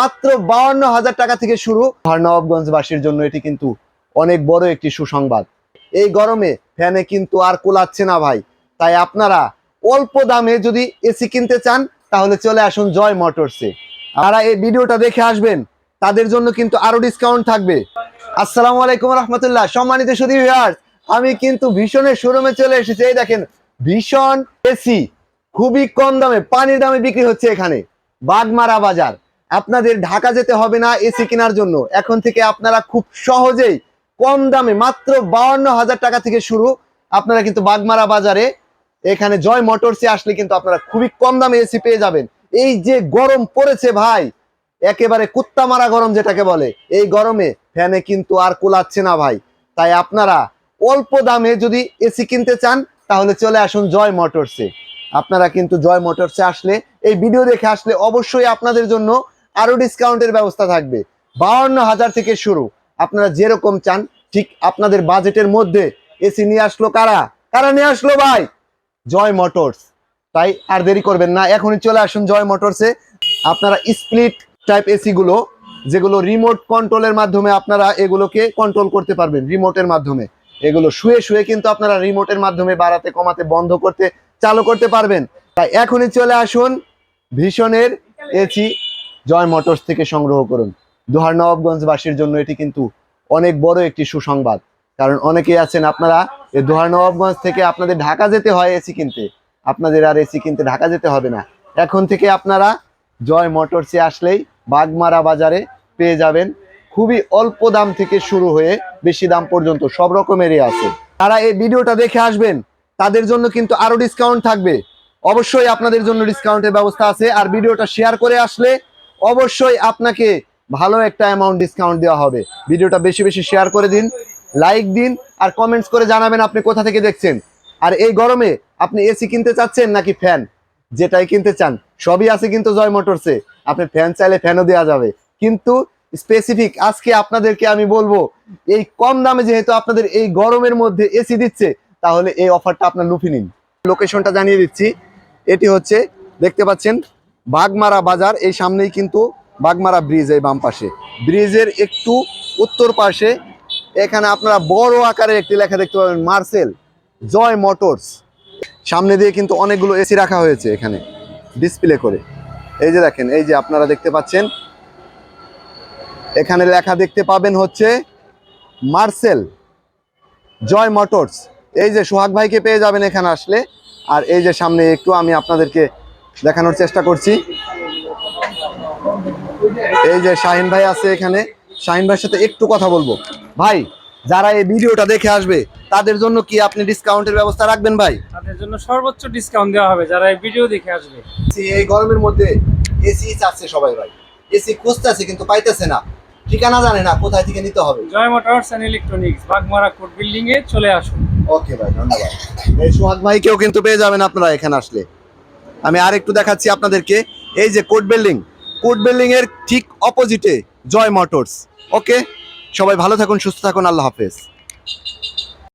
মাত্র বাউন্ন হাজার টাকা থেকে শুরু। নবাবগঞ্জবাসীর জন্য এটি কিন্তু অনেক বড় একটি সুসংবাদ। এই গরমে ফ্যানে কিন্তু আর কোলাচ্ছে না ভাই। তাই আপনারা অল্প দামে যদি এসি কিনতে চান, তাহলে চলে আসুন জয় মোটরসে। যারা এই ভিডিওটা দেখে আসবেন, তাদের জন্য কিন্তু আরও ডিসকাউন্ট থাকবে। আসসালামু আলাইকুম রহমতুল্লাহ, সম্মানিত সুদী ভিউয়ার্স আমি কিন্তু ভীষণের শোরুমে চলে এসেছি। এই দেখেন, ভীষণ এসি, খুবই কম দামে, পানির দামে বিক্রি হচ্ছে এখানে। বাগমারা বাজার। আপনাদের ঢাকা যেতে হবে না এসি কেনার জন্য। এখন থেকে আপনারা খুব সহজেই কম দামে মাত্র বাউন্ন হাজার টাকা থেকে শুরু। আপনারা কিন্তু বাগমারা বাজারে এখানে জয় মোটরসে আসলে কিন্তু আপনারা খুবই কম দামে এসি পেয়ে যাবেন। এই যে গরম পড়েছে ভাই একেবারে কুত্তা মারা গরম যেটাকে বলে এই গরমে ফ্যানে কিন্তু আর কোলাচ্ছে না ভাই। তাই আপনারা অল্প দামে যদি এসি কিনতে চান তাহলে চলে আসুন জয় মোটরসে। আপনারা কিন্তু জয় মোটরসে আসলে এই ভিডিও দেখে আসলে অবশ্যই আপনাদের জন্য আরও ডিসকাউন্টের ব্যবস্থা থাকবে। বাউন্ন হাজার থেকে শুরু। আপনারা যেরকম চান, ঠিক আপনাদের বাজেটের মধ্যে এসি নিয়ে আসলো কারা? কারা নিয়ে আসলো ভাই? জয় মোটরস। তাই আর দেরি করবেন না, এখনই চলে আসুন জয় মোটরসে। আপনারা স্প্লিট টাইপ এসি গুলো, যেগুলো রিমোট কন্ট্রোলের মাধ্যমে আপনারা এগুলোকে কন্ট্রোল করতে পারবেন রিমোটের মাধ্যমে। এগুলো শুয়ে শুয়ে কিন্তু আপনারা রিমোটের মাধ্যমে বাড়াতে, কমাতে, বন্ধ করতে, চালু করতে পারবেন। তাই এখনই চলে আসুন ভীষণের এসি জয় মোটরস থেকে সংগ্রহ করুন। দোহার নবাবগঞ্জবাসীর জন্য এটি কিন্তু অনেক বড় একটি সুসংবাদ। কারণ অনেকেই আছেন, আপনারা এই দোহার নবাবগঞ্জ থেকে আপনাদের ঢাকা যেতে হয় এসি কিনতে। আপনাদের আর এসি কিনতে ঢাকা যেতে হবে না। এখন থেকে আপনারা জয় মোটরসে আসলেই বাগমারা বাজারে পেয়ে যাবেন। খুবই অল্প দাম থেকে শুরু হয়ে বেশি দাম পর্যন্ত সব রকমেরই আছে। তারা এই ভিডিওটা দেখে আসবেন, তাদের জন্য কিন্তু আরও ডিসকাউন্ট থাকবে। অবশ্যই আপনাদের জন্য ডিসকাউন্টের ব্যবস্থা আছে। আর ভিডিওটা শেয়ার করে আসলে অবশ্যই আপনাকে ভালো একটা অ্যামাউন্ট ডিসকাউন্ট দেওয়া হবে। ভিডিওটা বেশি বেশি শেয়ার করে দিন লাইক দিন, আর কমেন্টস করে জানাবেন আপনি কোথা থেকে দেখছেন। আর এই গরমে আপনি এসি কিনতে চাচ্ছেন নাকি ফ্যান যেটাই কিনতে চান, সবই আছে কিন্তু জয় মোটরসে আপনি ফ্যান চাইলে ফ্যানও দেওয়া যাবে। কিন্তু স্পেসিফিক আজকে আপনাদেরকে আমি বলব, এই কম দামে যেহেতু আপনাদের এই গরমের মধ্যে এসি দিচ্ছে, তাহলে এই অফারটা আপনার লুফি নিন। লোকেশনটা জানিয়ে দিচ্ছি, এটি হচ্ছে, দেখতে পাচ্ছেন বাগমারা বাজার, এই সামনেই কিন্তু বাগমারা ব্রিজ এই বাম পাশে। ব্রিজের একটু উত্তর পাশে, এখানে আপনারা বড় আকারের একটি লেখা দেখতে পাবেন, মার্সেল জয় মোটরস। সামনে দিয়ে কিন্তু অনেকগুলো এসি রাখা হয়েছে এখানে, ডিসপ্লে করে। এই যে দেখেন, এই যে আপনারা দেখতে পাচ্ছেন, এখানে লেখা দেখতে পাবেন হচ্ছে মার্সেল জয় মোটরস। এই যে সোহাগ ভাইকে পেয়ে যাবেন এখানে আসলে, আর এই যে সামনে একটু আমি আপনাদেরকে দেখানোর চেষ্টা করছি। এই যে শাহিন ভাই আছে এখানে। শাহিন ভাইয়ের সাথে একটু কথা বলব। ভাই যারা এই ভিডিওটা দেখে আসবে তাদের জন্য কি আপনি ডিসকাউন্টের ব্যবস্থা রাখবেন ভাই? তাদের জন্য সর্বোচ্চ ডিসকাউন্ট দেওয়া হবে যারা এই ভিডিও দেখে আসবে। এই গরমের মধ্যে এসি চাচ্ছে সবাই ভাই। এসি খুঁজতেছে কিন্তু পাইতেছে না। ঠিকানা জানে না কোথায় থেকে নিতে হবে। Joy motors and electronics Bagmara court building এ চলে আসুন। ওকে ভাই ধন্যবাদ। এই সোহাগ ভাইকেও কিন্তু পেয়ে যাবেন আপনারা এখানে আসলে। আমি আর একটু দেখাচ্ছি আপনাদেরকে। এই যে কোর্ট বিল্ডিং কোর্ট বিল্ডিং এর ঠিক অপোজিটে জয় মোটরস। ওকে? সবাই ভালো থাকুন, সুস্থ থাকুন, আল্লাহ হাফেজ।